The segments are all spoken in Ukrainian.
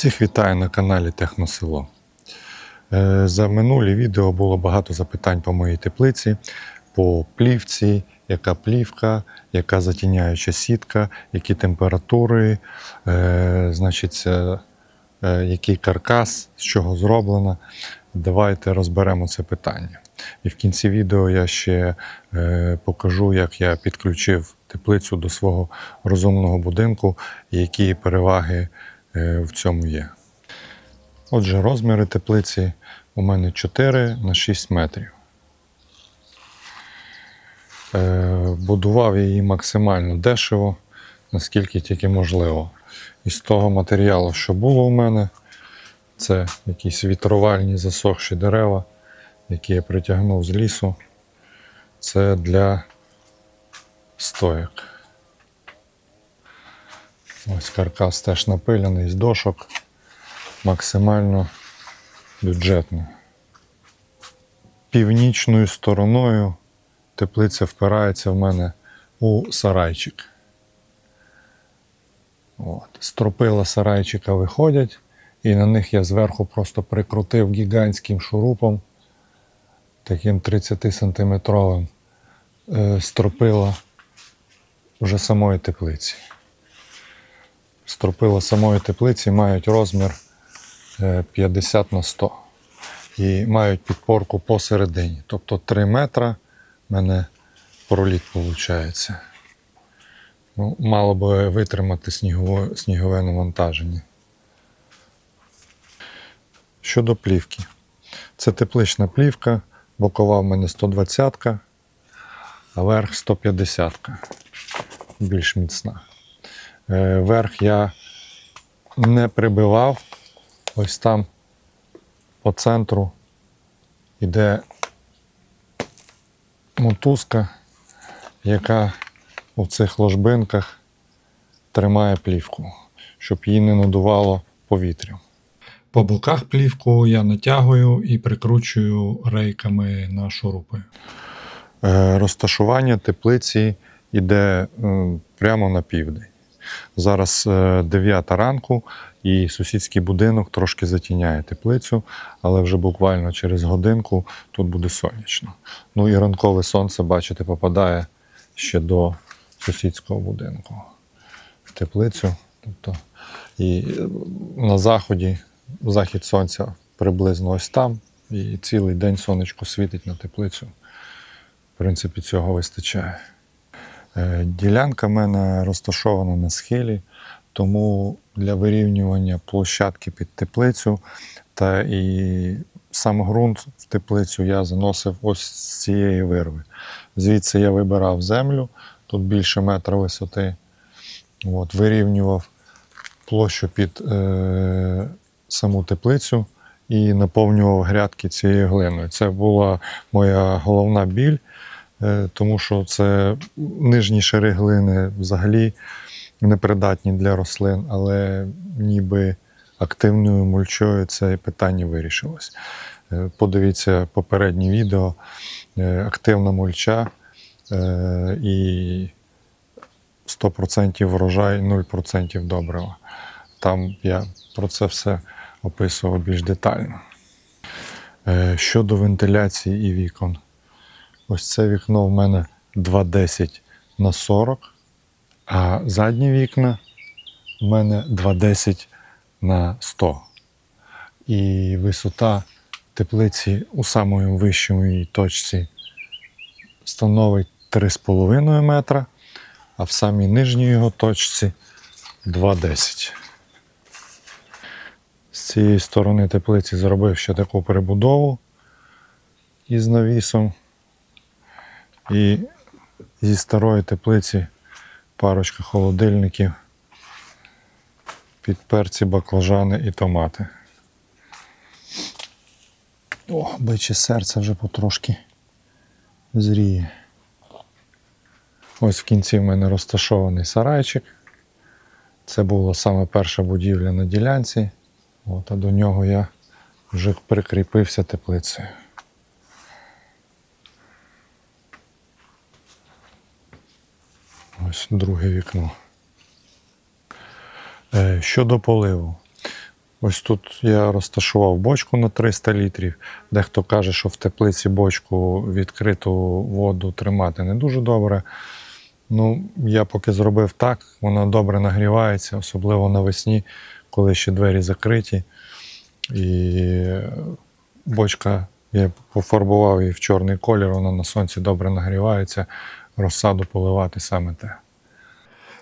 Всіх вітаю на каналі Техносело. Е, За минулі відео було багато запитань по моїй теплиці, по плівці, яка плівка, яка затіняюча сітка, які температури, е, значить, е, який каркас, з чого зроблено. Давайте розберемо це питання. І в кінці відео я ще покажу, як я підключив теплицю до свого розумного будинку які переваги в цьому є. Отже, розміри теплиці у мене 4 на 6 метрів. Е, Будував її максимально дешево, наскільки тільки можливо. Із того матеріалу, що було у мене, це якісь вітровальні засохші дерева, які я притягнув з лісу. Це для стояк. Ось каркас теж напиляний з дошок, максимально бюджетно. Північною стороною теплиця впирається в мене у сарайчик. От. Стропила сарайчика виходять, і на них я зверху просто прикрутив гігантським шурупом, таким 30-сантиметровим, е, стропила вже самої теплиці. Стропила самої теплиці мають розмір е, 50 на 100 і мають підпорку посередині. Тобто 3 метра в мене проліт виходить. Ну, мало би витримати снігове, снігове навантаження. Щодо плівки. Це теплична плівка, бокова в мене 120, а верх 150. Більш міцна. Е, Верх я не прибивав. Ось там по центру йде мотузка, яка у цих ложбинках тримає плівку, щоб її не надувало повітрям. По боках плівку я натягую і прикручую рейками на шурупи. Е, Розташування теплиці йде прямо на південь. Зараз 9 ранку, і сусідський будинок трошки затіняє теплицю, але вже буквально через годинку тут буде сонячно. Ну і ранкове сонце, бачите, попадає ще до сусідського будинку в теплицю. Тобто, і е, на заході захід сонця приблизно ось там, і цілий день сонечко світить на теплицю. В принципі, цього вистачає. Е, Ділянка в мене розташована на схилі, тому для вирівнювання площадки під теплицю та і сам ґрунт в теплицю я заносив ось з цієї вирви. Звідси я вибирав землю, тут більше метра висоти. От, вирівнював площу під е, саму теплицю і наповнював грядки цією глиною. Це була моя головна біль, тому що це нижні шари глини взагалі непридатні для рослин, але ніби активною мульчою це питання вирішилось. Е, Подивіться попереднє відео. Е, Активна мульча е, і 100% врожай, 0% добрива. Там я про це все описував більш детально. Е, Щодо вентиляції і вікон. Ось це вікно в мене 2,10 на 40, а задні вікна в мене 2,10 на 100. І висота теплиці у самої вищому її точці становить 3,5 метра, а в самій нижній його точці 2,10. З цієї сторони теплиці зробив ще таку перебудову із навісом. І зі старої теплиці парочка холодильників під перці, баклажани і томати. О, биче серце вже потрошки зріє. Ось в кінці в мене розташований сарайчик. Це була саме перша будівля на ділянці. От, а до нього я вже прикріпився теплицею. Ось друге вікно. Е, Щодо поливу. Ось тут я розташував бочку на 300 літрів. Дехто каже, що в теплиці бочку відкриту воду тримати не дуже добре. Ну, я поки зробив так, вона добре нагрівається, особливо навесні, коли ще двері закриті. І бочка, я пофарбував її в чорний колір, вона на сонці добре нагрівається, розсаду поливати саме те.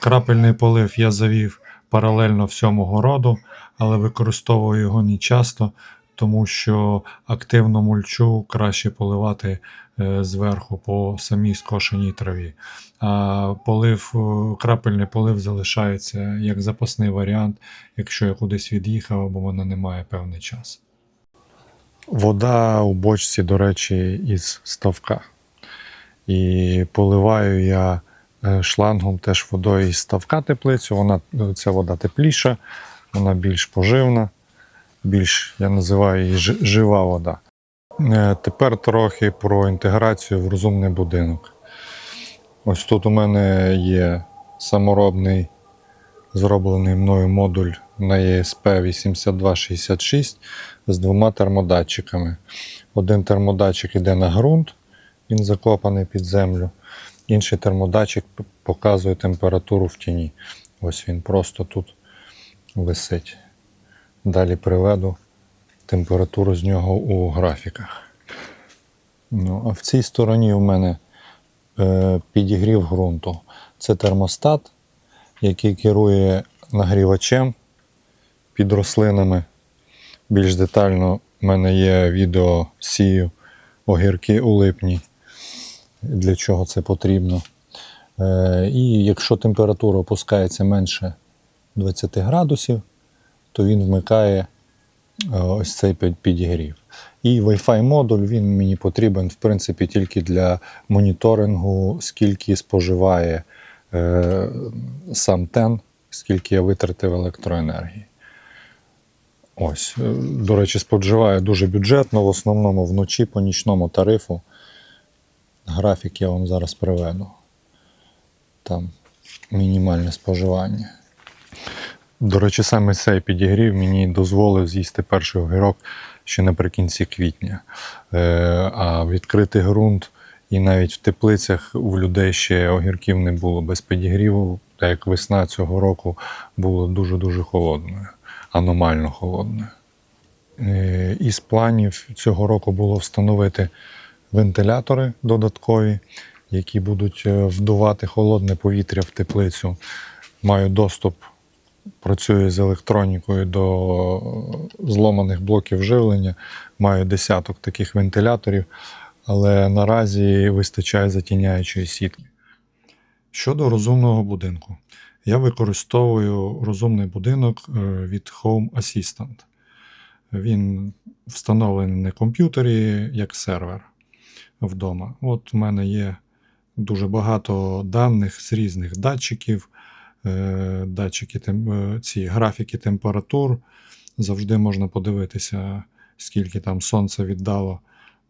Крапельний полив я завів паралельно всьому городу, але використовую його не часто, тому що активну мульчу краще поливати е, зверху по самій скошеній траві. А полив, е, крапельний полив залишається як запасний варіант, якщо я кудись від'їхав або вона не має певний час. Вода у бочці, до речі, із ставка. І поливаю я шлангом теж водою із ставка теплицю. Вона, е, ця вода тепліша, вона більш поживна, більш, я називаю її жива вода. Е, Тепер трохи про інтеграцію в розумний будинок. Ось тут у мене є саморобний зроблений мною модуль на ESP 8266 з двома термодатчиками. Один термодатчик йде на ґрунт, він закопаний під землю. Інший термодатчик показує температуру в тіні. Ось він просто тут висить. Далі приведу температуру з нього у графіках. Ну, а в цій стороні у мене е, підігрів ґрунту. Це термостат, який керує нагрівачем під рослинами. Більш детально в мене є відео сію огірки у липні, для чого це потрібно. Е, і якщо температура опускається менше 20 градусів, то він вмикає е, ось цей підігрів. І Wi-Fi модуль він мені потрібен, в принципі, тільки для моніторингу, скільки споживає е, сам тен, скільки я витратив електроенергії. Ось, е, до речі, споживає дуже бюджетно, в основному вночі по нічному тарифу. Графік я вам зараз приведу. Там мінімальне споживання. До речі, саме цей підігрів мені дозволив з'їсти перший огірок ще наприкінці квітня. Е, а відкритий ґрунт і навіть в теплицях у людей ще огірків не було без підігріву, так як весна цього року була дуже-дуже холодною, аномально холодною. Е, Із планів цього року було встановити вентилятори додаткові, які будуть е, вдувати холодне повітря в теплицю. Маю доступ, працюю з електронікою до зломаних блоків живлення. Маю десяток таких вентиляторів, але наразі вистачає затіняючої сітки. Щодо розумного будинку, я використовую розумний будинок е, від Home Assistant. Він встановлений на комп'ютері як сервер вдома. От у мене є дуже багато даних з різних датчиків, е, датчики е, ці графіки температур. Завжди можна подивитися, скільки там сонце віддало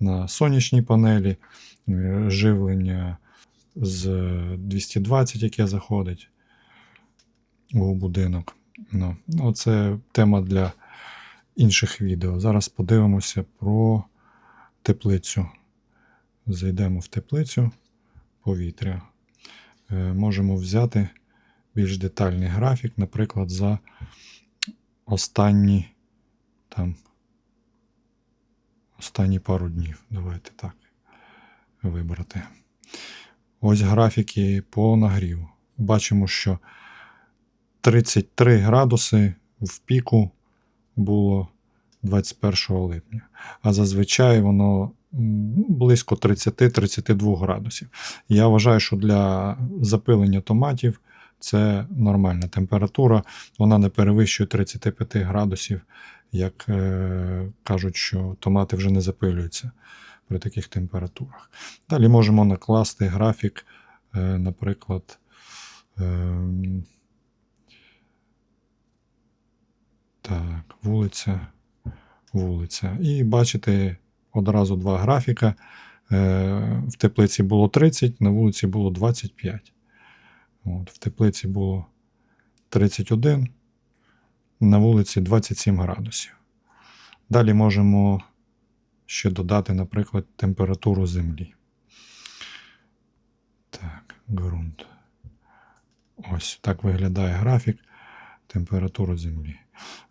на сонячній панелі, е, живлення з 220, яке заходить у будинок. Ну, оце тема для інших відео. Зараз подивимося про теплицю. Зайдемо в теплицю повітря. Е, Можемо взяти більш детальний графік, наприклад, за останні там останні пару днів. Давайте так вибрати. Ось графіки по нагріву. Бачимо, що 33 градуси в піку було 21 липня. А зазвичай воно близько 30-32 градусів. Я вважаю, що для запилення томатів це нормальна температура. Вона не перевищує 35 градусів, як е, кажуть, що томати вже не запилюються при таких температурах. Далі можемо накласти графік, е, наприклад. ем, Так, вулиця, вулиця. І бачите одразу два графіка. Е, В теплиці було 30, на вулиці було 25. От, в теплиці було 31, на вулиці 27 градусів. Далі можемо ще додати, наприклад, температуру землі. Так, ґрунт. Ось так виглядає графік температури землі.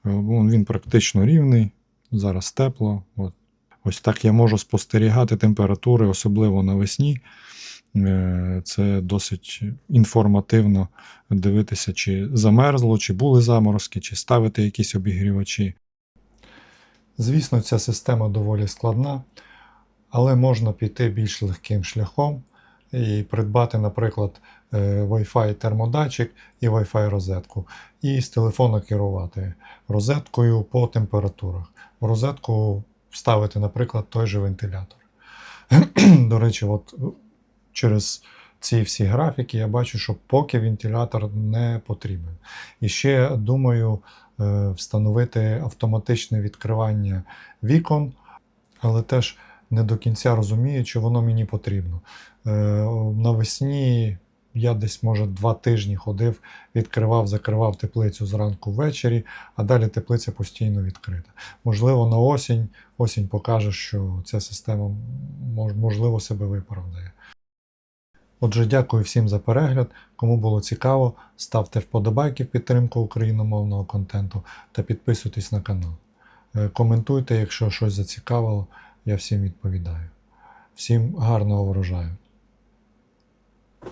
Е, Він практично рівний, зараз тепло. От. Ось так я можу спостерігати температури, особливо навесні. Е, Це досить інформативно дивитися, чи замерзло, чи були заморозки, чи ставити якісь обігрівачі. Звісно, ця система доволі складна, але можна піти більш легким шляхом і придбати, наприклад, е, Wi-Fi термодатчик і Wi-Fi розетку, і з телефону керувати розеткою по температурах. В розетку вставити, наприклад, той же вентилятор. До речі, от через ці всі графіки я бачу, що поки вентилятор не потрібен. І ще думаю е, встановити автоматичне відкривання вікон, але теж не до кінця розумію, чи воно мені потрібно. Е, Навесні я десь, може, два тижні ходив, відкривав, закривав теплицю зранку ввечері, а далі теплиця постійно відкрита. Можливо, на осінь, осінь покаже, що ця система можливо себе виправдає. Отже, дякую всім за перегляд. Кому було цікаво, ставте вподобайки в підтримку україномовного контенту та підписуйтесь на канал. Е, Коментуйте, якщо щось зацікавило, я всім відповідаю. Всім гарного врожаю!